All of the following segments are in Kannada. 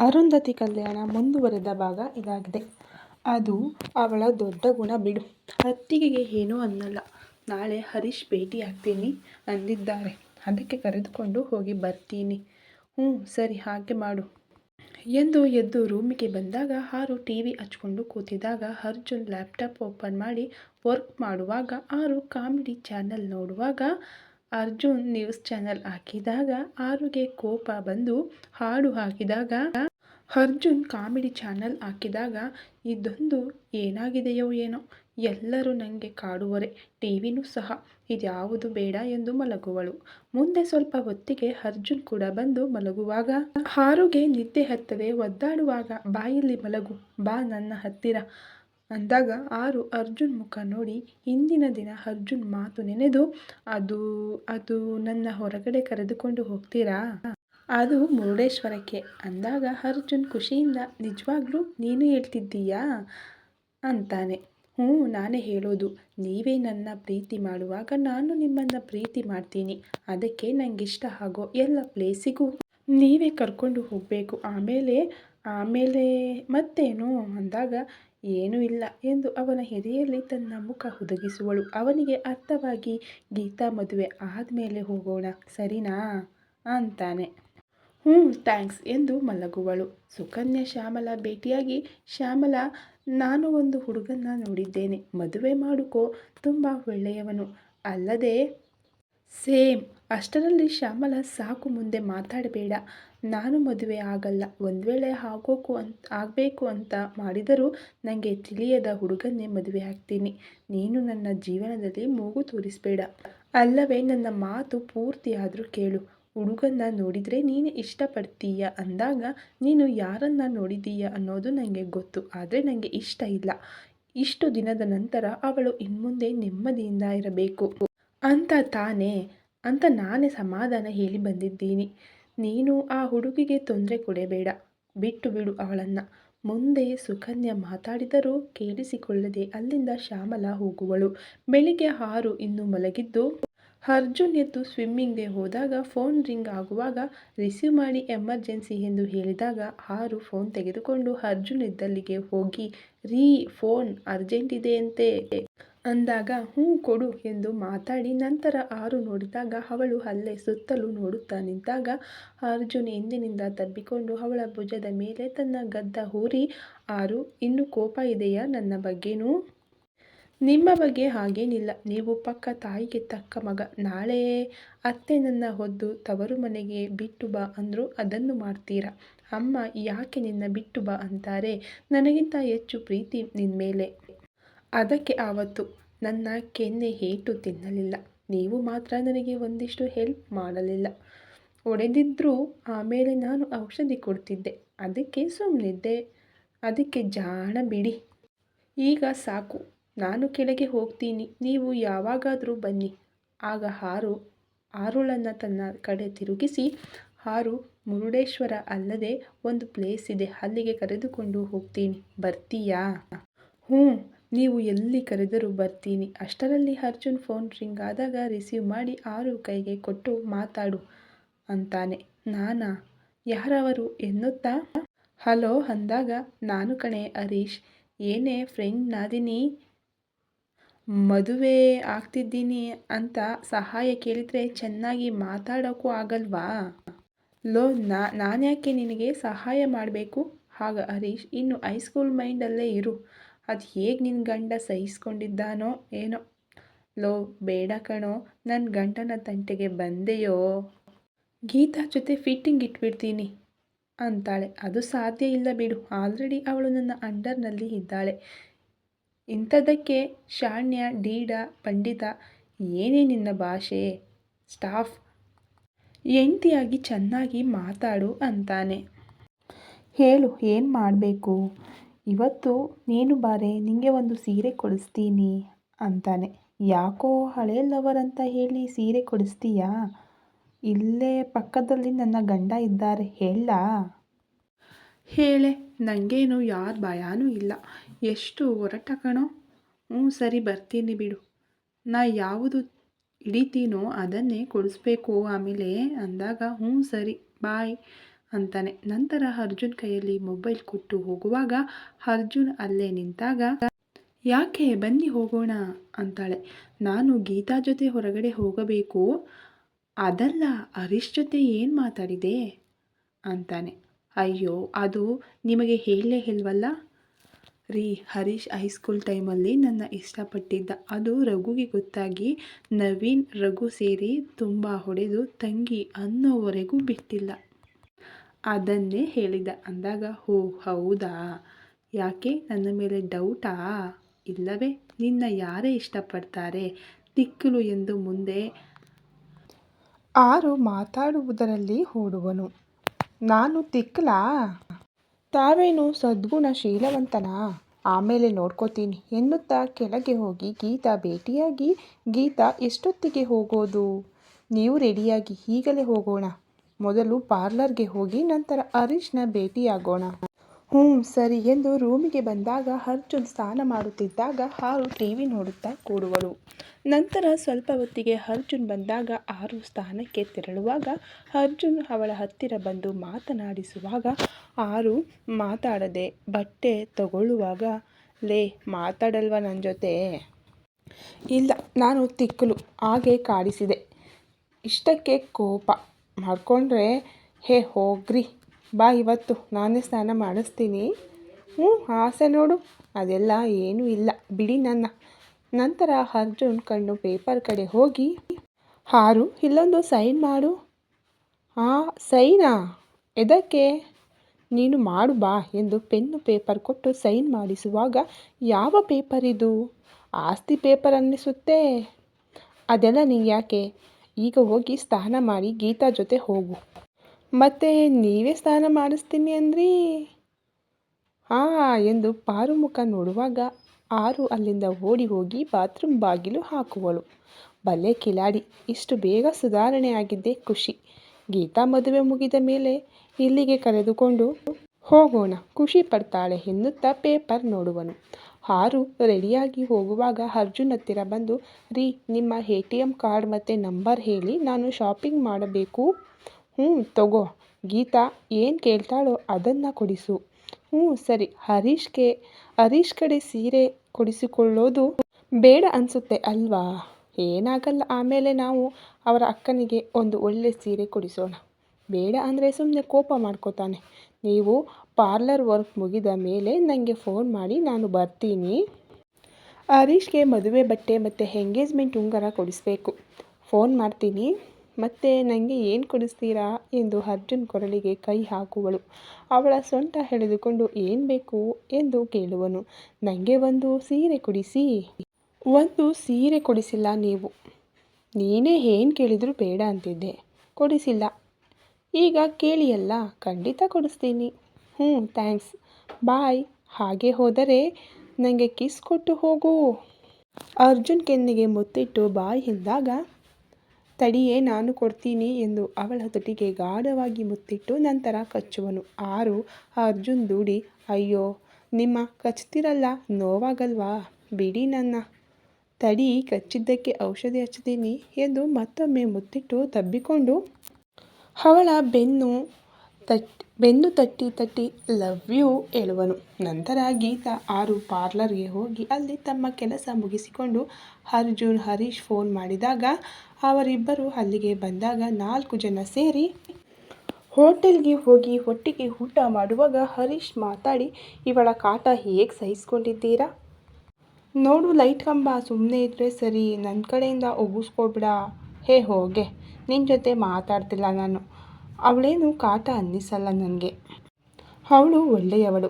ಅರುಂಧತಿ ಕಲ್ಯಾಣ ಮುಂದುವರೆದ ಭಾಗ ಇದಾಗಿದೆ. ಅದು ಅವಳ ದೊಡ್ಡ ಗುಣ ಬಿಡು. ಅತ್ತಿಗೆಗೆ ಏನೂ ಅನ್ನಲ್ಲ. ನಾಳೆ ಹರೀಶ್ ಭೇಟಿ ಆಗ್ತೀನಿ ಅಂದಿದ್ದಾರೆ. ಅದಕ್ಕೆ ಕರೆದುಕೊಂಡು ಹೋಗಿ ಬರ್ತೀನಿ. ಹ್ಞೂ, ಸರಿ, ಹಾಗೆ ಮಾಡು. ಎಂದು ಎದ್ದು ರೂಮಿಗೆ ಬಂದಾಗ ಆರು ಟಿ ವಿ ಹಚ್ಕೊಂಡು ಕೂತಿದ್ದಾಗ ಅರ್ಜುನ್ ಲ್ಯಾಪ್ಟಾಪ್ ಓಪನ್ ಮಾಡಿ ವರ್ಕ್ ಮಾಡುವಾಗ ಆರು ಕಾಮಿಡಿ ಚಾನಲ್ ನೋಡುವಾಗ ಅರ್ಜುನ್ ನ್ಯೂಸ್ ಚಾನಲ್ ಹಾಕಿದಾಗ ಆರುಗೆ ಕೋಪ ಬಂದು ಹಾಡು ಹಾಕಿದಾಗ ಅರ್ಜುನ್ ಕಾಮಿಡಿ ಚಾನಲ್ ಹಾಕಿದಾಗ, ಇದೊಂದು ಏನಾಗಿದೆಯೋ ಏನೋ? ಎಲ್ಲರೂ ನನಗೆ ಕಾಡುವರೆ ಟಿ ವಿನೂ ಸಹ. ಇದ್ಯಾವುದು ಬೇಡ? ಎಂದು ಮಲಗುವಳು. ಮುಂದೆ ಸ್ವಲ್ಪ ಹೊತ್ತಿಗೆ ಅರ್ಜುನ್ ಕೂಡ ಬಂದು ಮಲಗುವಾಗ, ಹಾರುಗೆ ನಿದ್ದೆ ಹತ್ತದೆ. ಒದ್ದಾಡುವಾಗ, ಬಾಯಲ್ಲಿ ಮಲಗು, ಬಾ ನನ್ನ ಹತ್ತಿರ. ಅಂದಾಗ ಆರು ಅರ್ಜುನ್ ಮುಖ ನೋಡಿ, ಹಿಂದಿನ ದಿನ ಅರ್ಜುನ್ ಮಾತು ನೆನೆದು, ಅದು ಅದು ನನ್ನ ಹೊರಗಡೆ ಕರೆದುಕೊಂಡು ಹೋಗ್ತೀರಾ? ಅದು ಮುರುಡೇಶ್ವರಕ್ಕೆ. ಅಂದಾಗ ಅರ್ಜುನ್ ಖುಷಿಯಿಂದ, ನಿಜವಾಗ್ಲೂ ನೀನು ಹೇಳ್ತಿದ್ದೀಯಾ? ಅಂತಾನೆ. ಹ್ಞೂ, ನಾನೇ ಹೇಳೋದು. ನೀವೇ ನನ್ನ ಪ್ರೀತಿ ಮಾಡುವಾಗ ನಾನು ನಿಮ್ಮನ್ನು ಪ್ರೀತಿ ಮಾಡ್ತೀನಿ. ಅದಕ್ಕೆ ಇಷ್ಟ ಆಗೋ ಎಲ್ಲ ಪ್ಲೇಸಿಗೂ ನೀವೇ ಕರ್ಕೊಂಡು ಹೋಗಬೇಕು. ಆಮೇಲೆ ಆಮೇಲೆ ಮತ್ತೇನು? ಅಂದಾಗ, ಏನೂ ಇಲ್ಲ ಎಂದು ಅವನ ಎದೆಯಲ್ಲಿ ತನ್ನ ಮುಖ ಹುದುಗಿಸುವಳು. ಅವನಿಗೆ ಅರ್ಥವಾಗಿ, ಗೀತಾ ಮದುವೆ ಆದಮೇಲೆ ಹೋಗೋಣ. ಸರಿನಾ? ಅಂತಾನೆ. ಹ್ಞೂ, ಥ್ಯಾಂಕ್ಸ್ ಎಂದು ಮಲಗುವಳು. ಸುಕನ್ಯಾ, ಶ್ಯಾಮಲ ಭೇಟಿಯಾಗಿ, ಶ್ಯಾಮಲ, ನಾನು ಒಂದು ಹುಡುಗನ್ನ ನೋಡಿದ್ದೇನೆ. ಮದುವೆ ಮಾಡುಕೋ, ತುಂಬ ಒಳ್ಳೆಯವನು. ಅಲ್ಲದೆ, ಸೇಮ್, ಅಷ್ಟರಲ್ಲಿ ಶ್ಯಾಮಲ ಸಾಕು ಮುಂದೆ ಮಾತಾಡಬೇಡ. ನಾನು ಮದುವೆ ಆಗಲ್ಲ. ಒಂದು ವೇಳೆ ಆಗೋಕು ಅಂತ ಆಗಬೇಕು ಅಂತ ಮಾಡಿದರೂ ನನಗೆ ತಿಳಿಯದ ಹುಡುಗನ್ನೇ ಮದುವೆ ಆಗ್ತೀನಿ. ನೀನು ನನ್ನ ಜೀವನದಲ್ಲಿ ಮೂಗು ತೋರಿಸಬೇಡ. ಅಲ್ಲವೇ, ನನ್ನ ಮಾತು ಪೂರ್ತಿಯಾದರೂ ಕೇಳು. ಹುಡುಗನ್ನ ನೋಡಿದರೆ ನೀನು ಇಷ್ಟಪಡ್ತೀಯ ಅಂದಾಗ ನೀನು ಯಾರನ್ನು ನೋಡಿದೀಯ ಅನ್ನೋದು ನನಗೆ ಗೊತ್ತು, ಆದರೆ ನನಗೆ ಇಷ್ಟ ಇಲ್ಲ. ಇಷ್ಟು ದಿನದ ನಂತರ ಅವಳು ಇನ್ಮುಂದೆ ನೆಮ್ಮದಿಯಿಂದ ಇರಬೇಕು. ಅಂತ ತಾನೇ, ಅಂತ ನಾನೇ ಸಮಾಧಾನ ಹೇಳಿ ಬಂದಿದ್ದೀನಿ. ನೀನು ಆ ಹುಡುಗಿಗೆ ತೊಂದರೆ ಕೊಡಬೇಡ, ಬಿಟ್ಟು ಬಿಡು ಅವಳನ್ನು. ಮುಂದೆ ಸುಕನ್ಯಾ ಮಾತಾಡಿದರೂ ಕೇಳಿಸಿಕೊಳ್ಳದೆ ಅಲ್ಲಿಂದ ಶ್ಯಾಮಲ ಹೋಗುವಳು. ಬೆಳಿಗ್ಗೆ ಆರು ಇನ್ನು ಮಲಗಿದ್ದು ಅರ್ಜುನ್ ಎದ್ದು ಸ್ವಿಮ್ಮಿಂಗ್ಗೆ ಹೋದಾಗ ಫೋನ್ ರಿಂಗ್ ಆಗುವಾಗ ರಿಸೀವ್ ಮಾಡಿ ಎಮರ್ಜೆನ್ಸಿ ಎಂದು ಹೇಳಿದಾಗ ಆರು ಫೋನ್ ತೆಗೆದುಕೊಂಡು ಅರ್ಜುನ್ ಇದ್ದಲ್ಲಿಗೆ ಹೋಗಿ, ರೀ ಫೋನ್ ಅರ್ಜೆಂಟ್ ಇದೆಯಂತೆ ಅಂದಾಗ, ಹ್ಞೂ, ಕೊಡು ಎಂದು ಮಾತಾಡಿ ನಂತರ ಆರು ನೋಡಿದಾಗ ಅವಳು ಅಲ್ಲೇ ಸುತ್ತಲೂ ನೋಡುತ್ತಾ ನಿಂತಾಗ ಅರ್ಜುನ್ ಹಿಂದಿನಿಂದ ತಬ್ಬಿಕೊಂಡು ಅವಳ ಭುಜದ ಮೇಲೆ ತನ್ನ ಗದ್ದ ಹೂರಿ ಆರು, ಇನ್ನು ಕೋಪ ಇದೆಯಾ ನನ್ನ ಬಗ್ಗೆನೂ? ನಿಮ್ಮ ಬಗ್ಗೆ ಹಾಗೇನಿಲ್ಲ. ನೀವು ಪಕ್ಕ ತಾಯಿಗೆ ತಕ್ಕ ಮಗ. ನಾಳೆಯೇ ಅತ್ತೆ ನನ್ನ ಹೊದ್ದು ತವರು ಮನೆಗೆ ಬಿಟ್ಟು ಬಾ ಅಂದರೂ ಅದನ್ನು ಮಾಡ್ತೀರಾ? ಅಮ್ಮ ಯಾಕೆ ನಿನ್ನ ಬಿಟ್ಟು ಬಾ ಅಂತಾರೆ. ನನಗಿಂತ ಹೆಚ್ಚು ಪ್ರೀತಿ ನಿನ್ನ ಮೇಲೆ. ಅದಕ್ಕೆ ಆವತ್ತು ನನ್ನ ಕೆನ್ನೆ ಹೇಟು ತಿನ್ನಲಿಲ್ಲ. ನೀವು ಮಾತ್ರ ನನಗೆ ಒಂದಿಷ್ಟು ಹೆಲ್ಪ್ ಮಾಡಲಿಲ್ಲ. ಒಡೆದಿದ್ದರೂ ಆಮೇಲೆ ನಾನು ಔಷಧಿ ಕೊಡ್ತಿದ್ದೆ. ಅದಕ್ಕೆ ಸುಮ್ಮನಿದ್ದೆ ಅದಕ್ಕೆ ಜಾಣ ಬಿಡಿ. ಈಗ ಸಾಕು. ನಾನು ಕೆಳಗೆ ಹೋಗ್ತೀನಿ, ನೀವು ಯಾವಾಗಾದರೂ ಬನ್ನಿ. ಆಗ ಹಾರು ಆರುಳನ್ನು ತನ್ನ ಕಡೆ ತಿರುಗಿಸಿ, ಹಾರು ಮುರುಡೇಶ್ವರ ಅಲ್ಲದೆ ಒಂದು ಪ್ಲೇಸ್ ಇದೆ, ಅಲ್ಲಿಗೆ ಕರೆದುಕೊಂಡು ಹೋಗ್ತೀನಿ. ಬರ್ತೀಯಾ? ಹ್ಞೂ, ನೀವು ಎಲ್ಲಿ ಕರೆದರೂ ಬರ್ತೀನಿ. ಅಷ್ಟರಲ್ಲಿ ಅರ್ಜುನ್ ಫೋನ್ ರಿಂಗ್ ಆದಾಗ ರಿಸೀವ್ ಮಾಡಿ ಆರು ಕೈಗೆ ಕೊಟ್ಟು ಮಾತಾಡು ಅಂತಾನೆ. ನಾನಾ? ಯಾರವರು ಎನ್ನುತ್ತಾ? ಹಲೋ, ಅಂದಾಗ, ನಾನು ಕಣೆ ಹರೀಶ್. ಏನೇ ಫ್ರೆಂಡ್ ನಾದಿನಿ? ಮದುವೆ ಆಗ್ತಿದ್ದೀನಿ ಅಂತ ಸಹಾಯ ಕೇಳಿದರೆ ಚೆನ್ನಾಗಿ ಮಾತಾಡೋಕ್ಕೂ ಆಗಲ್ವಾ? ಲೋ, ನಾ, ನಾನ್ಯಾಕೆ ನಿನಗೆ ಸಹಾಯ ಮಾಡಬೇಕು? ಆಗ ಹರೀಶ್, ಇನ್ನು ಹೈಸ್ಕೂಲ್ ಮೈಂಡಲ್ಲೇ ಇರು. ಅದು ಹೇಗೆ ನಿನ್ನ ಗಂಡ ಸಹಿಸ್ಕೊಂಡಿದ್ದಾನೋ ಏನೋ? ಲೋ, ಬೇಡ ಕಣೋ ನನ್ನ ಗಂಡನ ತಂಟೆಗೆ ಬಂದೆಯೋ? ಗೀತಾ ಜೊತೆ ಫಿಟ್ಟಿಂಗ್ ಇಟ್ಬಿಡ್ತೀನಿ ಅಂತಾಳೆ. ಅದು ಸಾಧ್ಯ ಇಲ್ಲ ಬಿಡು. ಆಲ್ರೆಡಿ ಅವಳು ನನ್ನ ಅಂಡರ್ನಲ್ಲಿ ಇದ್ದಾಳೆ. ಇಂಥದ್ದಕ್ಕೆ ಶಾಣ್ಯ, ಡೀಡ, ಪಂಡಿತ ಏನೇ ನಿನ್ನ ಭಾಷೆ. ಸ್ಟಾಫ್, ಹೆಂಡ್ತಿಯಾಗಿ ಚೆನ್ನಾಗಿ ಮಾತಾಡು ಅಂತಾನೆ. ಹೇಳು, ಏನು ಮಾಡಬೇಕು? ಇವತ್ತು ನೀನು ಬಾರೆ ನಿನಗೆ ಒಂದು ಸೀರೆ ಕೊಡಿಸ್ತೀನಿ ಅಂತಾನೆ. ಯಾಕೋ ಹಳೆ ಲವರ್ ಅಂತ ಹೇಳಿ ಸೀರೆ ಕೊಡಿಸ್ತೀಯಾ? ಇಲ್ಲೇ ಪಕ್ಕದಲ್ಲಿ ನನ್ನ ಗಂಡ ಇದ್ದಾರೆ, ಹೇಳ. ಹೇಳೆ ನನಗೇನು ಯಾರ ಭಯನೂ ಇಲ್ಲ. ಎಷ್ಟು ಹೊರಟ ಕಣೋ. ಹ್ಞೂ, ಸರಿ, ಬರ್ತೀನಿ ಬಿಡು. ನಾ ಯಾವುದು ಹಿಡಿತೀನೋ ಅದನ್ನೇ ಕೊಡಿಸ್ಬೇಕು ಆಮೇಲೆ ಅಂದಾಗ, ಹ್ಞೂ, ಸರಿ, ಬಾಯ್ ಅಂತಾನೆ. ನಂತರ ಅರ್ಜುನ್ ಕೈಯಲ್ಲಿ ಮೊಬೈಲ್ ಕೊಟ್ಟು ಹೋಗುವಾಗ ಅರ್ಜುನ್ ಅಲ್ಲೇ ನಿಂತಾಗ, ಯಾಕೆ ಬನ್ನಿ ಹೋಗೋಣ ಅಂತಾಳೆ. ನಾನು ಗೀತಾ ಜೊತೆ ಹೊರಗಡೆ ಹೋಗಬೇಕು. ಅದಲ್ಲ, ಹರೀಶ್ ಜೊತೆ ಏನು ಮಾತಾಡಿದೆ? ಅಂತಾನೆ. ಅಯ್ಯೋ, ಅದು ನಿಮಗೆ ಹೇಳಲೇ ಇಲ್ವಲ್ಲ? ರೀ, ಹರೀಶ್ ಹೈಸ್ಕೂಲ್ ಟೈಮಲ್ಲಿ ನನ್ನ ಇಷ್ಟಪಟ್ಟಿದ್ದ, ಅದು ರಘುಗೆ ಗೊತ್ತಾಗಿ ನವೀನ್, ರಘು ಸೇರಿ ತುಂಬ ಹೊಡೆದು ತಂಗಿ ಅನ್ನೋವರೆಗೂ ಬಿಟ್ಟಿಲ್ಲ. ಅದನ್ನೇ ಹೇಳಿದ ಅಂದಾಗ, ಹೋ, ಹೌದಾ? ಯಾಕೆ? ನನ್ನ ಮೇಲೆ ಡೌಟಾ ಇಲ್ಲವೇ? ನಿನ್ನ ಯಾರೇ ಇಷ್ಟಪಡ್ತಾರೆ? ತಿಕ್ಕಲು ಎಂದು ಮುಂದೆ ಆರು ಮಾತಾಡುವುದರಲ್ಲಿ ಹೂಡುವನು. ನಾನು ತಿಕ್ಕಲಾ? ತಾವೇನು ಸದ್ಗುಣ ಶೀಲವಂತನಾ ಆಮೇಲೆ ನೋಡ್ಕೋತೀನಿ. ಎನ್ನುತ್ತಾ ಕೆಳಗೆ ಹೋಗಿ ಗೀತಾ ಭೇಟಿಯಾಗಿ, ಗೀತಾ, ಎಷ್ಟೊತ್ತಿಗೆ ಹೋಗೋದು? ನೀವು ರೆಡಿಯಾಗಿ ಈಗಲೇ ಹೋಗೋಣ. ಮೊದಲು ಪಾರ್ಲರ್ಗೆ ಹೋಗಿ ನಂತರ ಹರೀಶ್ನ ಭೇಟಿಯಾಗೋಣ. ಹ್ಞೂ, ಸರಿ ಎಂದು ರೂಮಿಗೆ ಬಂದಾಗ ಅರ್ಜುನ್ ಸ್ನಾನ ಮಾಡುತ್ತಿದ್ದಾಗ ಹಾರು ಟಿ ವಿ ನೋಡುತ್ತಾ ಕೂಡುವಳು. ನಂತರ ಸ್ವಲ್ಪ ಹೊತ್ತಿಗೆ ಅರ್ಜುನ್ ಬಂದಾಗ ಆರು ಸ್ಥಾನಕ್ಕೆ ತೆರಳುವಾಗ ಅರ್ಜುನ್ ಅವಳ ಹತ್ತಿರ ಬಂದು ಮಾತನಾಡಿಸುವಾಗ ಆರು ಮಾತಾಡದೆ ಬಟ್ಟೆ ತಗೊಳ್ಳುವಾಗ, ಲೇ, ಮಾತಾಡಲ್ವ ನನ್ನ ಜೊತೆ? ಇಲ್ಲ, ನಾನು ತಿಕ್ಕಲು, ಹಾಗೆ ಕಾಡಿಸಿದೆ. ಇಷ್ಟಕ್ಕೆ ಕೋಪ ಮಾಡಿಕೊಂಡ್ರೆ, ಹೇ, ಹೋಗ್ರಿ. ಬಾ ಇವತ್ತು, ನಾನೇ ಸ್ನಾನ ಮಾಡಿಸ್ತೀನಿ. ಹ್ಞೂ ಆಸೆ ನೋಡು. ಅದೆಲ್ಲ ಏನೂ ಇಲ್ಲ. ಬಿಡಿ ನನ್ನ. ನಂತರ ಅರ್ಜುನ್ ಕಣ್ಣು ಪೇಪರ್ ಕಡೆ ಹೋಗಿ, ಹಾರು, ಇಲ್ಲೊಂದು ಸೈನ್ ಮಾಡು. ಹಾಂ ಸೈನಾ? ಎದಕ್ಕೆ? ನೀನು ಮಾಡು ಬಾ ಎಂದು ಪೆನ್ನು ಪೇಪರ್ ಕೊಟ್ಟು ಸೈನ್ ಮಾಡಿಸುವಾಗ, ಯಾವ ಪೇಪರ್ ಇದು? ಆಸ್ತಿ ಪೇಪರ್ ಅನ್ನಿಸುತ್ತೆ. ಅದೆಲ್ಲ ನೀ ಯಾಕೆ? ಈಗ ಹೋಗಿ ಸ್ನಾನ ಮಾಡಿ ಗೀತಾ ಜೊತೆ ಹೋಗು. ಮತ್ತೆ ನೀವೇ ಸ್ನಾನ ಮಾಡಿಸ್ತೀನಿ ಅಂದ್ರಿ? ಹಾಂ, ಎಂದು ಪಾರು ಮುಖ ನೋಡುವಾಗ ಆರು ಅಲ್ಲಿಂದ ಓಡಿ ಹೋಗಿ ಬಾತ್ರೂಮ್ ಬಾಗಿಲು ಹಾಕುವಳು. ಬಲೆ ಕಿಲಾಡಿ, ಇಷ್ಟು ಬೇಗ ಸುಧಾರಣೆ ಆಗಿದ್ದೇ ಖುಷಿ. ಗೀತಾ ಮದುವೆ ಮುಗಿದ ಮೇಲೆ ಇಲ್ಲಿಗೆ ಕರೆದುಕೊಂಡು, ಹೋಗೋಣ, ಖುಷಿ ಪಡ್ತಾಳೆ ಎನ್ನುತ್ತಾ ಪೇಪರ್ ನೋಡುವನು. ಆರು ರೆಡಿಯಾಗಿ ಹೋಗುವಾಗ ಅರ್ಜುನ್ ಹತ್ತಿರ ಬಂದು, ರೀ, ನಿಮ್ಮ ಎ ಟಿ ಎಂ ಕಾರ್ಡ್ ಮತ್ತು ನಂಬರ್ ಹೇಳಿ, ನಾನು ಶಾಪಿಂಗ್ ಮಾಡಬೇಕು. ಹ್ಞೂ ತಗೋ. ಗೀತಾ ಏನು ಕೇಳ್ತಾಳೋ ಅದನ್ನು ಕೊಡಿಸು. ಹ್ಞೂ ಸರಿ. ಹರೀಶ್ಗೆ, ಹರೀಶ್ ಕಡೆ ಸೀರೆ ಕೊಡಿಸಿಕೊಳ್ಳೋದು ಬೇಡ ಅನಿಸುತ್ತೆ ಅಲ್ವಾ? ಏನಾಗಲ್ಲ, ಆಮೇಲೆ ನಾವು ಅವರ ಅಕ್ಕನಿಗೆ ಒಂದು ಒಳ್ಳೆ ಸೀರೆ ಕೊಡಿಸೋಣ. ಬೇಡ ಅಂದರೆ ಸುಮ್ಮನೆ ಕೋಪ ಮಾಡ್ಕೋತಾನೆ. ನೀವು ಪಾರ್ಲರ್ ವರ್ಕ್ ಮುಗಿದ ಮೇಲೆ ನನಗೆ ಫೋನ್ ಮಾಡಿ, ನಾನು ಬರ್ತೀನಿ. ಹರೀಶ್ಗೆ ಮದುವೆ ಬಟ್ಟೆ ಮತ್ತು ಎಂಗೇಜ್ಮೆಂಟ್ ಉಂಗರ ಕೊಡಿಸ್ಬೇಕು. ಫೋನ್ ಮಾಡ್ತೀನಿ. ಮತ್ತೆ ನನಗೆ ಏನು ಕೊಡಿಸ್ತೀರಾ? ಎಂದು ಅರ್ಜುನ್ ಕೊರಳಿಗೆ ಕೈ ಹಾಕುವಳು. ಅವಳ ಸೊಂಟ ಹಿಡಿದುಕೊಂಡು ಏನು ಬೇಕು? ಎಂದು ಕೇಳುವನು. ನನಗೆ ಒಂದು ಸೀರೆ ಕೊಡಿಸಿ. ಒಂದು ಸೀರೆ ಕೊಡಿಸಿಲ್ಲ ನೀವು. ನೀನೇ ಏನು ಕೇಳಿದರೂ ಬೇಡ ಅಂತಿದ್ದೆ. ಕೊಡಿಸಿಲ್ಲ. ಈಗ ಕೇಳಿಯಲ್ಲ, ಖಂಡಿತ ಕೊಡಿಸ್ತೀನಿ. ಹ್ಞೂ ಥ್ಯಾಂಕ್ಸ್. ಬಾಯ್. ಹಾಗೆ ಹೋದರೆ ನನಗೆ ಕಿಸ್ ಕೊಟ್ಟು ಹೋಗು. ಅರ್ಜುನ್ ಕೆನ್ನಿಗೆ ಮುತ್ತಿಟ್ಟು ಬಾಯ್ ಹಿಂದಾಗ ತಡಿಯೇ ನಾನು ಕೊಡ್ತೀನಿ ಎಂದು ಅವಳ ತುಟಿಗೆ ಗಾಢವಾಗಿ ಮುತ್ತಿಟ್ಟು ನಂತರ ಕಚ್ಚುವನು. ಆರು, ಅರ್ಜುನ್ ದೂಡಿ, ಅಯ್ಯೋ, ನಿಮ್ಮ ಕಚ್ತಿರಲ್ಲ, ನೋವಾಗಲ್ವಾ? ಬಿಡಿ ನನ್ನ. ತಡಿ, ಕಚ್ಚಿದ್ದಕ್ಕೆ ಔಷಧಿ ಹಚ್ತೀನಿ ಎಂದು ಮತ್ತೊಮ್ಮೆ ಮುತ್ತಿಟ್ಟು ತಬ್ಬಿಕೊಂಡು ಅವಳ ಬೆನ್ನು ತಟ್, ಬೆನ್ನು ತಟ್ಟಿ ತಟ್ಟಿ ಲವ್ ಯು ಹೇಳುವನು. ನಂತರ ಗೀತಾ ಆರು ಪಾರ್ಲರ್ಗೆ ಹೋಗಿ ಅಲ್ಲಿ ತಮ್ಮ ಕೆಲಸ ಮುಗಿಸಿಕೊಂಡು ಅರ್ಜುನ್, ಹರೀಶ್ ಫೋನ್ ಮಾಡಿದಾಗ ಅವರಿಬ್ಬರು ಅಲ್ಲಿಗೆ ಬಂದಾಗ ನಾಲ್ಕು ಜನ ಸೇರಿ ಹೋಟೆಲ್ಗೆ ಹೋಗಿ ಒಟ್ಟಿಗೆ ಊಟ ಮಾಡುವಾಗ ಹರೀಶ್ ಮಾತಾಡಿ, ಇವಳ ಕಾಟ ಹೇಗೆ ಸಹಿಸ್ಕೊಂಡಿದ್ದೀರಾ? ನೋಡು ಲೈಟ್ ಕಂಬ ಸುಮ್ಮನೆ ಇದ್ದರೆ ಸರಿ ನನ್ನ ಕಡೆಯಿಂದ ಒಗ್ಗಿಸ್ಕೊಬಿಡ. ಹೇ, ಹೋಗೆ. ನಿನ್ನ ಜೊತೆ ಮಾತಾಡ್ತಿಲ್ಲ ನಾನು. ಅವಳೇನು ಕಾಟ ಅನ್ನಿಸಲ್ಲ ನನಗೆ. ಅವಳು ಒಳ್ಳೆಯವಳು.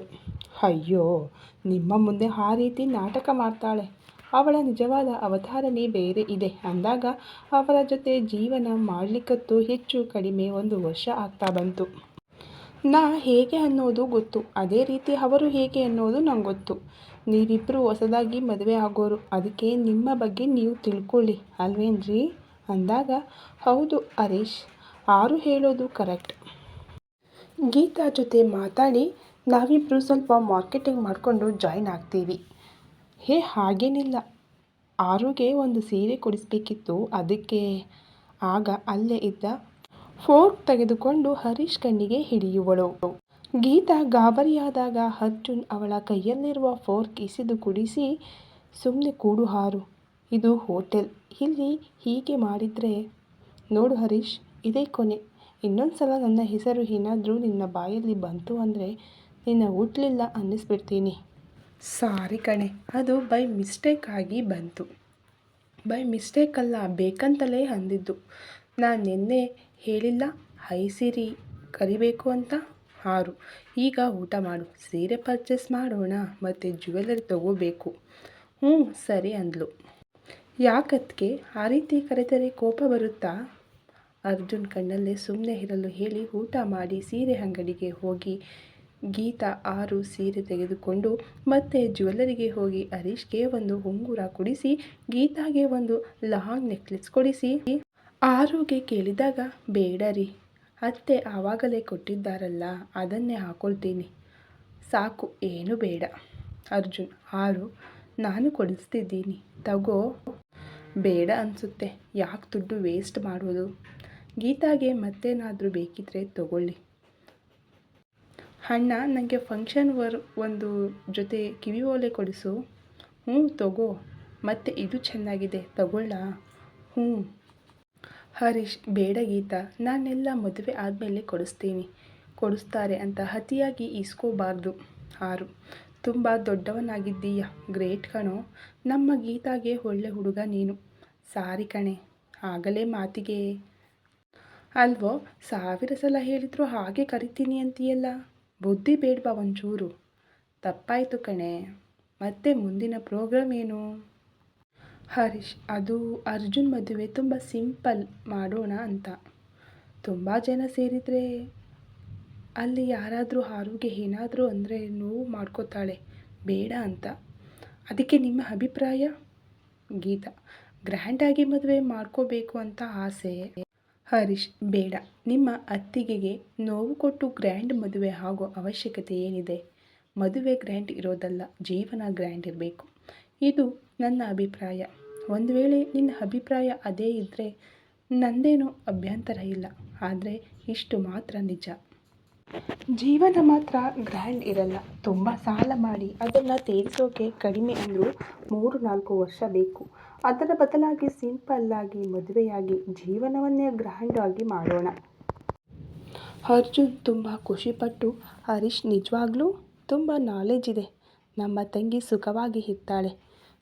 ಅಯ್ಯೋ, ನಿಮ್ಮ ಮುಂದೆ ಆ ರೀತಿ ನಾಟಕ ಮಾಡ್ತಾಳೆ. ಅವಳ ನಿಜವಾದ ಅವತಾರನೇ ಬೇರೆ ಇದೆ. ಅಂದಾಗ ಅವರ ಜೊತೆ ಜೀವನ ಮಾಡಲಿಕ್ಕತ್ತು ಹೆಚ್ಚು ಕಡಿಮೆ ಒಂದು ವರ್ಷ ಆಗ್ತಾ ಬಂತು. ನಾ ಹೇಗೆ ಅನ್ನೋದು ಗೊತ್ತು. ಅದೇ ರೀತಿ ಅವರು ಹೇಗೆ ಅನ್ನೋದು ನಂಗೆ ಗೊತ್ತು. ನೀವಿಬ್ಬರು ಹೊಸದಾಗಿ ಮದುವೆ ಆಗೋರು. ಅದಕ್ಕೆ ನಿಮ್ಮ ಬಗ್ಗೆ ನೀವು ತಿಳ್ಕೊಳ್ಳಿ. ಅಲ್ವೇನ್ರಿ? ಅಂದಾಗ, ಹೌದು, ಹರೀಶ್. ಆರು ಹೇಳೋದು ಕರೆಕ್ಟ್. ಗೀತಾ ಜೊತೆ ಮಾತಾಡಿ ನಾವಿಬ್ಬರು ಸ್ವಲ್ಪ ಮಾರ್ಕೆಟಿಂಗ್ ಮಾಡಿಕೊಂಡು ಜಾಯ್ನ್ ಆಗ್ತೀವಿ. ಹೇ, ಹಾಗೇನಿಲ್ಲ. ಆರುಗೆ ಒಂದು ಸೀರೆ ಕೊಡಿಸ್ಬೇಕಿತ್ತು, ಅದಕ್ಕೆ ಆಗ ಅಲ್ಲೇ ಇದ್ದ ಫೋರ್ಕ್ ತೆಗೆದುಕೊಂಡು ಹರೀಶ್ ಕಣ್ಣಿಗೆ ಹಿಡಿಯುವಳು. ಗೀತಾ ಗಾಬರಿಯಾದಾಗ ಅರ್ಜುನ್ ಅವಳ ಕೈಯಲ್ಲಿರುವ ಫೋರ್ಕ್ ಇಸಿದು ಕುಡಿಸಿ ಸುಮ್ಮನೆ ಕೂಡು ಹಾರು, ಇದು ಹೋಟೆಲ್, ಇಲ್ಲಿ ಹೀಗೆ ಮಾಡಿದರೆ, ನೋಡು ಹರೀಶ್ ಇದೇ ಕೊನೆ. ಇನ್ನೊಂದು ಸಲ ನನ್ನ ಹೆಸರು ಏನಾದರೂ ನಿನ್ನ ಬಾಯಲ್ಲಿ ಬಂತು ಅಂದರೆ ನಿನ್ನ ಹುಟ್ಟಲಿಲ್ಲ ಅನ್ನಿಸ್ಬಿಡ್ತೀನಿ. ಸಾರಿ ಕಣೆ. ಅದು ಬೈ ಮಿಸ್ಟೇಕ್ ಆಗಿ ಬಂತು. ಬೈ ಮಿಸ್ಟೇಕ್ ಅಲ್ಲ, ಬೇಕಂತಲೇ ಅಂದಿದ್ದು. ನಾನು ನಿನ್ನೆ ಹೇಳಿಲ್ಲ ಹೈ ಸಿರಿ ಕರಿಬೇಕು ಅಂತ? ಹಾರು. ಈಗ ಊಟ ಮಾಡು. ಸೀರೆ ಪರ್ಚೇಸ್ ಮಾಡೋಣ, ಮತ್ತು ಜ್ಯುವೆಲರಿ ತಗೋಬೇಕು. ಹ್ಞೂ ಸರಿ ಅಂದ್ಲು. ಯಾಕತ್ಗೆ ಆ ರೀತಿ ಕರೆದರೆ ಕೋಪ ಬರುತ್ತಾ? ಅರ್ಜುನ್ ಕಣ್ಣಲ್ಲೇ ಸುಮ್ಮನೆ ಇರಲು ಹೇಳಿ ಊಟ ಮಾಡಿ ಸೀರೆ ಅಂಗಡಿಗೆ ಹೋಗಿ ಗೀತಾ ಆರು ಸೀರೆ ತೆಗೆದುಕೊಂಡು ಮತ್ತೆ ಜ್ಯುವೆಲ್ಲರಿಗೆ ಹೋಗಿ ಹರೀಶ್ಗೆ ಒಂದು ಉಂಗುರ ಕೊಡಿಸಿ, ಗೀತಾಗೆ ಒಂದು ಲಾಂಗ್ ನೆಕ್ಲೆಸ್ ಕೊಡಿಸಿ. ಆರುಗೆ ಕೇಳಿದಾಗ, ಬೇಡ ರೀ, ಅತ್ತೆ ಆವಾಗಲೇ ಕೊಟ್ಟಿದ್ದಾರಲ್ಲ, ಅದನ್ನೇ ಹಾಕೊಳ್ತೀನಿ. ಸಾಕು, ಏನು ಬೇಡ. ಅರ್ಜುನ್, ಆರು, ನಾನು ಕೊಡಿಸ್ತಿದ್ದೀನಿ, ತಗೋ. ಬೇಡ ಅನಿಸುತ್ತೆ, ಯಾಕೆ ದುಡ್ಡು ವೇಸ್ಟ್ ಮಾಡೋದು? ಗೀತಾಗೆ ಮತ್ತೇನಾದರೂ ಬೇಕಿದ್ರೆ ತಗೊಳ್ಳಿ. ಅಣ್ಣ ನನಗೆ ಫಂಕ್ಷನ್ ವರ್ ಒಂದು ಜೊತೆ ಕಿವಿ ಓಲೆ ಕೊಡಿಸು. ಹ್ಞೂ, ತಗೋ. ಮತ್ತೆ ಇದು ಚೆನ್ನಾಗಿದೆ, ತಗೊಳ್ಳ. ಹ್ಞೂ. ಹರೀಶ್, ಬೇಡ ಗೀತಾ. ನಾನೆಲ್ಲ ಮದುವೆ ಆದಮೇಲೆ ಕೊಡಿಸ್ತೀನಿ. ಕೊಡಿಸ್ತಾರೆ ಅಂತ ಅತಿಯಾಗಿ ಇಸ್ಕೋಬಾರ್ದು ಆರು. ತುಂಬ ದೊಡ್ಡವನಾಗಿದ್ದೀಯ. ಗ್ರೇಟ್ ಕಣೋ. ನಮ್ಮ ಗೀತಾಗೆ ಒಳ್ಳೆ ಹುಡುಗ ನೀನು. ಸಾರಿ ಕಣೆ. ಆಗಲೇ ಮಾತಿಗೆ ಅಲ್ವೋ, ಸಾವಿರ ಸಲ ಹೇಳಿದ್ರು ಹಾಗೆ ಕರಿತೀನಿ ಅಂತೀಯಲ್ಲ? ಬುದ್ಧಿ ಬೇಡ್ಬ ಒಂಚೂರು? ತಪ್ಪಾಯಿತು ಕಣೆ. ಮತ್ತೆ ಮುಂದಿನ ಪ್ರೋಗ್ರಾಮ್ ಏನು? ಹರೀಶ್, ಅದು ಅರ್ಜುನ್ ಮದುವೆ ತುಂಬ ಸಿಂಪಲ್ ಮಾಡೋಣ ಅಂತ. ತುಂಬ ಜನ ಸೇರಿದರೆ ಅಲ್ಲಿ ಯಾರಾದರೂ ಆರೋಗ್ಯ ಏನಾದರೂ ಅಂದರೆ ನೋವು ಮಾಡ್ಕೋತಾಳೆ. ಬೇಡ ಅಂತ. ಅದಕ್ಕೆ ನಿಮ್ಮ ಅಭಿಪ್ರಾಯ? ಗೀತಾ ಗ್ರ್ಯಾಂಡಾಗಿ ಮದುವೆ ಮಾಡ್ಕೋಬೇಕು ಅಂತ ಆಸೆ. ಹರೀಶ್, ಬೇಡ. ನಿಮ್ಮ ಅತ್ತಿಗೆಗೆ ನೋವು ಕೊಟ್ಟು ಗ್ರ್ಯಾಂಡ್ ಮದುವೆ ಆಗೋ ಅವಶ್ಯಕತೆ ಏನಿದೆ? ಮದುವೆ ಗ್ರ್ಯಾಂಡ್ ಇರೋದಲ್ಲ, ಜೀವನ ಗ್ರ್ಯಾಂಡ್ ಇರಬೇಕು. ಇದು ನನ್ನ ಅಭಿಪ್ರಾಯ. ಒಂದು ವೇಳೆ ನಿನ್ನ ಅಭಿಪ್ರಾಯ ಅದೇ ಇದ್ದರೆ ನಂದೇನು ಅಭ್ಯಂತರ ಇಲ್ಲ. ಆದರೆ ಇಷ್ಟು ಮಾತ್ರ ನಿಜ. ಜೀವನ ಮಾತ್ರ ಗ್ರ್ಯಾಂಡ್ ಇರಲ್ಲ. ತುಂಬ ಸಾಲ ಮಾಡಿ. ಅದನ್ನು ತೀರಿಸೋಕೆ ಕಡಿಮೆ ಅಂದರೂ ಮೂರು ನಾಲ್ಕು ವರ್ಷ ಬೇಕು. ಅದರ ಬದಲಾಗಿ ಸಿಂಪಲ್ಲಾಗಿ ಮದುವೆಯಾಗಿ, ಜೀವನವನ್ನೇ ಗ್ರ್ಯಾಂಡಾಗಿ ಮಾಡೋಣ. ಅರ್ಜುನ್ ತುಂಬ ಖುಷಿಪಟ್ಟು, ಹರೀಶ್ ನಿಜವಾಗ್ಲೂ ತುಂಬ ನಾಲೆಜ್ ಇದೆ. ನಮ್ಮ ತಂಗಿ ಸುಖವಾಗಿ ಇರ್ತಾಳೆ.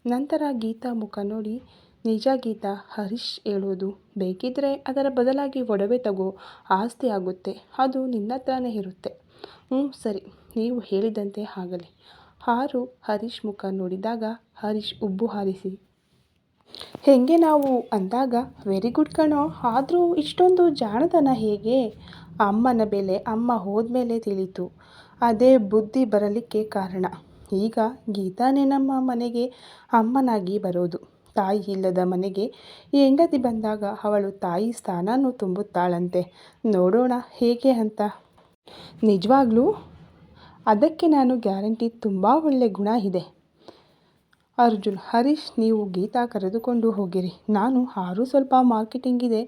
ನಂತರ ಗೀತಾ ಮುಖ ನೋಡಿ, ನಿಜ ಗೀತಾ, ಹರೀಶ್ ಹೇಳೋದು ಬೇಕಿದ್ರೆ ಅದರ ಬದಲಾಗಿ ಒಡವೆ ತಗೋ, ಆಸ್ತಿ ಆಗುತ್ತೆ, ಅದು ನಿನ್ನ ಹತ್ರನೇ ಇರುತ್ತೆ. ಹ್ಞೂ ಸರಿ, ನೀವು ಹೇಳಿದಂತೆ ಆಗಲಿ. ಹಾರು ಹರೀಶ್ ಮುಖ ನೋಡಿದಾಗ ಹರೀಶ್ ಉಬ್ಬು ಹಾರಿಸಿ ಹೆಂಗೆ ನಾವು ಅಂದಾಗ, ವೆರಿ ಗುಡ್ ಕಣೋ, ಆದರೂ ಇಷ್ಟೊಂದು ಜಾಣತನ ಹೇಗೆ? ಅಮ್ಮನ ಬೆಲೆ ಅಮ್ಮ ಹೋದ್ಮೇಲೆ ತಿಳಿತು. ಅದೇ ಬುದ್ಧಿ ಬರಲಿಕ್ಕೆ ಕಾರಣ. ಈಗ ಗೀತಾನೇ ನಮ್ಮ ಮನೆಗೆ ಅಮ್ಮನಾಗಿ ಬರೋದು. ತಾಯಿ ಇಲ್ಲದ ಮನೆಗೆ ಹೆಂಡತಿ ಬಂದಾಗ ಅವಳು ತಾಯಿ ಸ್ಥಾನನೂ ತುಂಬುತ್ತಾಳಂತೆ. ನೋಡೋಣ ಹೇಗೆ ಅಂತ. ನಿಜವಾಗ್ಲೂ ಅದಕ್ಕೆ ನಾನು ಗ್ಯಾರಂಟಿ ತುಂಬ ಒಳ್ಳೆ ಗುಣ ಇದೆ. ಅರ್ಜುನ್, ಹರೀಶ್, ನೀವು ಗೀತಾ ಕರೆದುಕೊಂಡು ಹೋಗಿರಿ. ನಾನು ಹಾರು ಸ್ವಲ್ಪ ಮಾರ್ಕೆಟಿಂಗ್ ಇದೆ.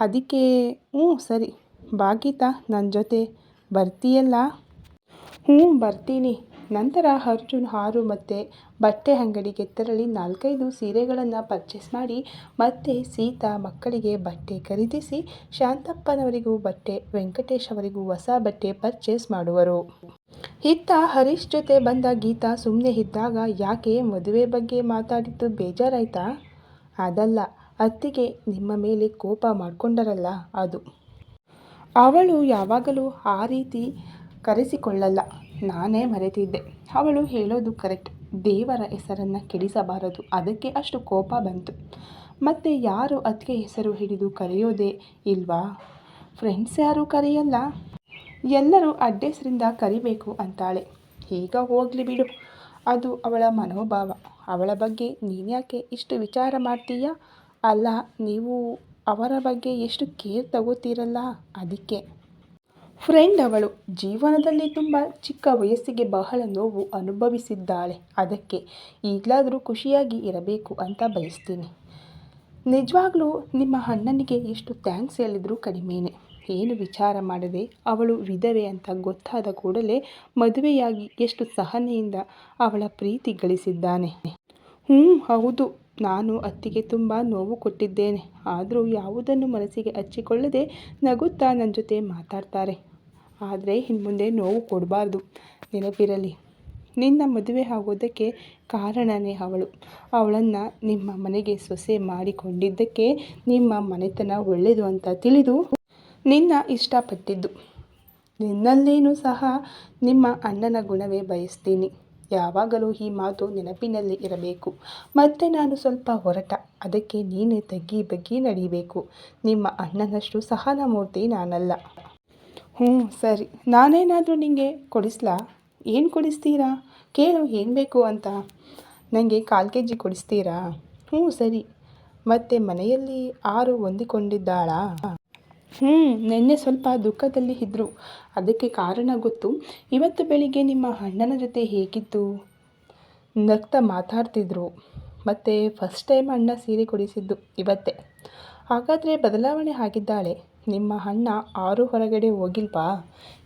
ಅದಕ್ಕೆ, ಹ್ಞೂ, ಸರಿ. ಬಾ ಗೀತಾ ನನ್ನ ಜೊತೆ ಬರ್ತೀಯಲ್ಲ? ಹ್ಞೂ, ಬರ್ತೀನಿ. ನಂತರ ಅರ್ಜುನ್ ಹಾರು ಮತ್ತು ಬಟ್ಟೆ ಅಂಗಡಿಗೆ ತೆರಳಿ ನಾಲ್ಕೈದು ಸೀರೆಗಳನ್ನು ಪರ್ಚೇಸ್ ಮಾಡಿ, ಮತ್ತೆ ಸೀತಾ ಮಕ್ಕಳಿಗೆ ಬಟ್ಟೆ ಖರೀದಿಸಿ, ಶಾಂತಪ್ಪನವರಿಗೂ ಬಟ್ಟೆ ವೆಂಕಟೇಶ್ ಅವರಿಗೂ ಹೊಸ ಬಟ್ಟೆ ಪರ್ಚೇಸ್ ಮಾಡುವರು. ಇತ್ತ ಹರೀಶ್ ಜೊತೆ ಬಂದ ಗೀತಾ ಸುಮ್ಮನೆ ಇದ್ದಾಗ ಯಾಕೆ ಮದುವೆ ಬಗ್ಗೆ ಮಾತಾಡಿದ್ದು ಬೇಜಾರಾಯ್ತಾ? ಅದಲ್ಲ, ಅತ್ತಿಗೆ ನಿಮ್ಮ ಮೇಲೆ ಕೋಪ ಮಾಡಿಕೊಂಡರಲ್ಲ ಅದು. ಅವಳು ಯಾವಾಗಲೂ ಆ ರೀತಿ ಕರೆಸಿಕೊಳ್ಳಲ್ಲ. ನಾನೇ ಮರೆತಿದ್ದೆ. ಅವಳು ಹೇಳೋದು ಕರೆಕ್ಟ್ ದೇವರ ಹೆಸರನ್ನು ಕೆಡಿಸಬಾರದು. ಅದಕ್ಕೆ ಅಷ್ಟು ಕೋಪ ಬಂತು. ಮತ್ತು ಯಾರು ಅದಕ್ಕೆ ಹೆಸರು ಹಿಡಿದು ಕರೆಯೋದೇ ಇಲ್ವಾ? ಫ್ರೆಂಡ್ಸ್ ಯಾರೂ ಕರೆಯಲ್ಲ. ಎಲ್ಲರೂ ಅಡ್ಡೆಸರಿಂದ ಕರಿಬೇಕು ಅಂತಾಳೆ. ಈಗ ಹೋಗಲಿ ಬಿಡು. ಅದು ಅವಳ ಮನೋಭಾವ. ಅವಳ ಬಗ್ಗೆ ನೀನ್ಯಾಕೆ ಇಷ್ಟು ವಿಚಾರ ಮಾಡ್ತೀಯ? ಅಲ್ಲ, ನೀವು ಅವರ ಬಗ್ಗೆ ಎಷ್ಟು ಕೇರ್ ತಗೋತೀರಲ್ಲ? ಅದಕ್ಕೆ. ಫ್ರೆಂಡ್ ಅವಳು ಜೀವನದಲ್ಲಿ ತುಂಬ ಚಿಕ್ಕ ವಯಸ್ಸಿಗೆ ಬಹಳ ನೋವು ಅನುಭವಿಸಿದ್ದಾಳೆ. ಅದಕ್ಕೆ ಈಗಲಾದರೂ ಖುಷಿಯಾಗಿ ಇರಬೇಕು ಅಂತ ಬಯಸ್ತೀನಿ. ನಿಜವಾಗ್ಲೂ ನಿಮ್ಮ ಅಣ್ಣನಿಗೆ ಎಷ್ಟು ಥ್ಯಾಂಕ್ಸ್ ಹೇಳಿದರೂ ಕಡಿಮೆಯೇ ಏನು ವಿಚಾರ ಮಾಡದೆ ಅವಳು ವಿಧವೆ ಅಂತ ಗೊತ್ತಾದ ಕೂಡಲೇ ಮದುವೆಯಾಗಿ ಎಷ್ಟು ಸಹನೆಯಿಂದ ಅವಳ ಪ್ರೀತಿ ಗಳಿಸಿದ್ದಾನೆ. ಹ್ಞೂ ಹೌದು. ನಾನು ಅತ್ತಿಗೆ ತುಂಬ ನೋವು ಕೊಟ್ಟಿದ್ದೇನೆ. ಆದರೂ ಯಾವುದನ್ನು ಮನಸ್ಸಿಗೆ ಹಚ್ಚಿಕೊಳ್ಳದೆ ನಗುತ್ತಾ ನನ್ನ ಜೊತೆ ಮಾತಾಡ್ತಾರೆ. ಆದರೆ ಇನ್ನು ಮುಂದೆ ನೋವು ಕೊಡಬಾರ್ದು. ನೆನಪಿರಲಿ. ನಿನ್ನ ಮದುವೆ ಆಗೋದಕ್ಕೆ ಕಾರಣನೇ ಅವಳು. ಅವಳನ್ನು ನಿಮ್ಮ ಮನೆಗೆ ಸೊಸೆ ಮಾಡಿಕೊಂಡಿದ್ದಕ್ಕೆ ನಿಮ್ಮ ಮನೆತನ ಒಳ್ಳೆಯದು ಅಂತ ತಿಳಿದು ನಿನ್ನ ಇಷ್ಟಪಟ್ಟಿದ್ದು. ನಿನ್ನಲ್ಲೇನೂ ಸಹ ನಿಮ್ಮ ಅಣ್ಣನ ಗುಣವೇ ಬಯಸ್ತೀನಿ. ಯಾವಾಗಲೂ ಈ ಮಾತು ನೆನಪಿನಲ್ಲಿ ಇರಬೇಕು. ಮತ್ತೆ ನಾನು ಸ್ವಲ್ಪ ಹೊರಟ. ಅದಕ್ಕೆ ನೀನೇ ತಗ್ಗಿ ಬಗ್ಗಿ ನಡೀಬೇಕು. ನಿಮ್ಮ ಅಣ್ಣನಷ್ಟು ಸಹನ ಮೂರ್ತಿ ನಾನಲ್ಲ. ಹ್ಞೂ, ಸರಿ. ನಾನೇನಾದರೂ ನಿಮಗೆ ಕೊಡಿಸ್ಲಾ? ಏನು ಕೊಡಿಸ್ತೀರಾ? ಕೇಳು, ಏನು ಬೇಕು ಅಂತ. ನನಗೆ ಕಾಲು ಕೆ ಜಿ ಕೊಡಿಸ್ತೀರಾ? ಹ್ಞೂ, ಸರಿ. ಮತ್ತೆ ಮನೆಯಲ್ಲಿ ಆರು ಹೊಂದಿಕೊಂಡಿದ್ದಾಳಾ? ಹ್ಞೂ, ನಿನ್ನೆ ಸ್ವಲ್ಪ ದುಃಖದಲ್ಲಿ ಇದ್ದರು ಅದಕ್ಕೆ ಕಾರಣ ಗೊತ್ತು. ಇವತ್ತು ಬೆಳಿಗ್ಗೆ ನಿಮ್ಮ ಅಣ್ಣನ ಜೊತೆ ಹೇಗಿತ್ತು ನಗ್ತಾ ಮಾತಾಡ್ತಿದ್ರು. ಮತ್ತು ಫಸ್ಟ್ ಟೈಮ್ ಅಣ್ಣ ಸೀರೆ ಕೊಡಿಸಿದ್ದು ಇವತ್ತೇ. ಹಾಗಾದರೆ ಬದಲಾವಣೆ ಆಗಿದ್ದಾಳೆ. ನಿಮ್ಮ ಅಣ್ಣ ಆರು ಹೊರಗಡೆ ಹೋಗಿಲ್ವಾ?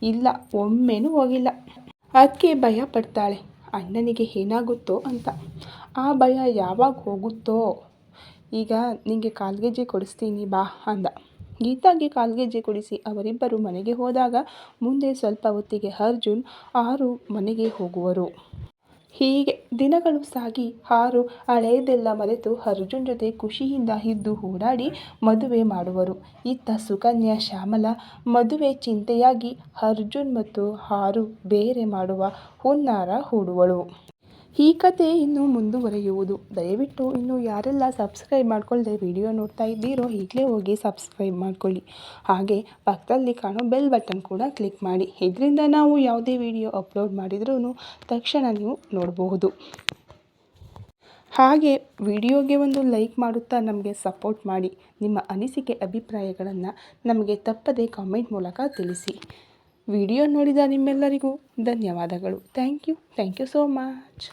ಇಲ್ಲ, ಒಮ್ಮೆನೂ ಹೋಗಿಲ್ಲ. ಅದಕ್ಕೆ ಭಯ ಪಡ್ತಾಳೆ. ಅಣ್ಣನಿಗೆ ಏನಾಗುತ್ತೋ ಅಂತ. ಆ ಭಯ ಯಾವಾಗ ಹೋಗುತ್ತೋ? ಈಗ ನಿನಗೆ ಕಾಲ್ಗೆಜ್ಜೆ ಕೊಡಿಸ್ತೀನಿ ಬಾ ಅಂದ. ಗೀತಾಗೆ ಕಾಲ್ಗೆಜ್ಜೆ ಕೊಡಿಸಿ ಅವರಿಬ್ಬರು ಮನೆಗೆ ಹೋದಾಗ ಮುಂದೆ ಸ್ವಲ್ಪ ಹೊತ್ತಿಗೆ ಅರ್ಜುನ್ ಆರು ಮನೆಗೆ ಹೋಗುವರು. ಹೀಗೆ ದಿನಗಳು ಸಾಗಿ ಹಾರು ಹಳೆಯದೆಲ್ಲ ಮರೆತು ಅರ್ಜುನ್ ಜೊತೆ ಖುಷಿಯಿಂದ ಇದ್ದು ಓಡಾಡಿ ಮದುವೆ ಮಾಡುವರು. ಇತ್ತ ಸುಕನ್ಯಾ, ಶ್ಯಾಮಲ ಮದುವೆ ಚಿಂತೆಯಾಗಿ ಅರ್ಜುನ್ ಮತ್ತು ಹಾರು ಬೇರೆ ಮಾಡುವ ಹುನ್ನಾರ ಹೂಡುವಳು. ಈ ಕತೆ ಇನ್ನೂ ಮುಂದುವರೆಯುವುದು. ದಯವಿಟ್ಟು ಇನ್ನು ಯಾರೆಲ್ಲ ಸಬ್ಸ್ಕ್ರೈಬ್ ಮಾಡ್ಕೊಳ್ಳದೆ ವಿಡಿಯೋ ನೋಡ್ತಾ ಇದ್ದೀರೋ ಈಗಲೇ ಹೋಗಿ ಸಬ್ಸ್ಕ್ರೈಬ್ ಮಾಡ್ಕೊಳ್ಳಿ. ಹಾಗೆ ಪಕ್ಕದಲ್ಲಿ ಕಾಣೋ ಬೆಲ್ ಬಟನ್ ಕೂಡ ಕ್ಲಿಕ್ ಮಾಡಿ. ಇದರಿಂದ ನಾವು ಯಾವುದೇ ವಿಡಿಯೋ ಅಪ್ಲೋಡ್ ಮಾಡಿದ್ರೂ ತಕ್ಷಣ ನೀವು ನೋಡಬಹುದು. ಹಾಗೆ ವಿಡಿಯೋಗೆ ಒಂದು ಲೈಕ್ ಮಾಡುತ್ತಾ ನಮಗೆ ಸಪೋರ್ಟ್ ಮಾಡಿ. ನಿಮ್ಮ ಅನಿಸಿಕೆ, ಅಭಿಪ್ರಾಯಗಳನ್ನು ನಮಗೆ ತಪ್ಪದೇ ಕಾಮೆಂಟ್ ಮೂಲಕ ತಿಳಿಸಿ. ವಿಡಿಯೋ ನೋಡಿದ ನಿಮ್ಮೆಲ್ಲರಿಗೂ ಧನ್ಯವಾದಗಳು. Thank you thank you so much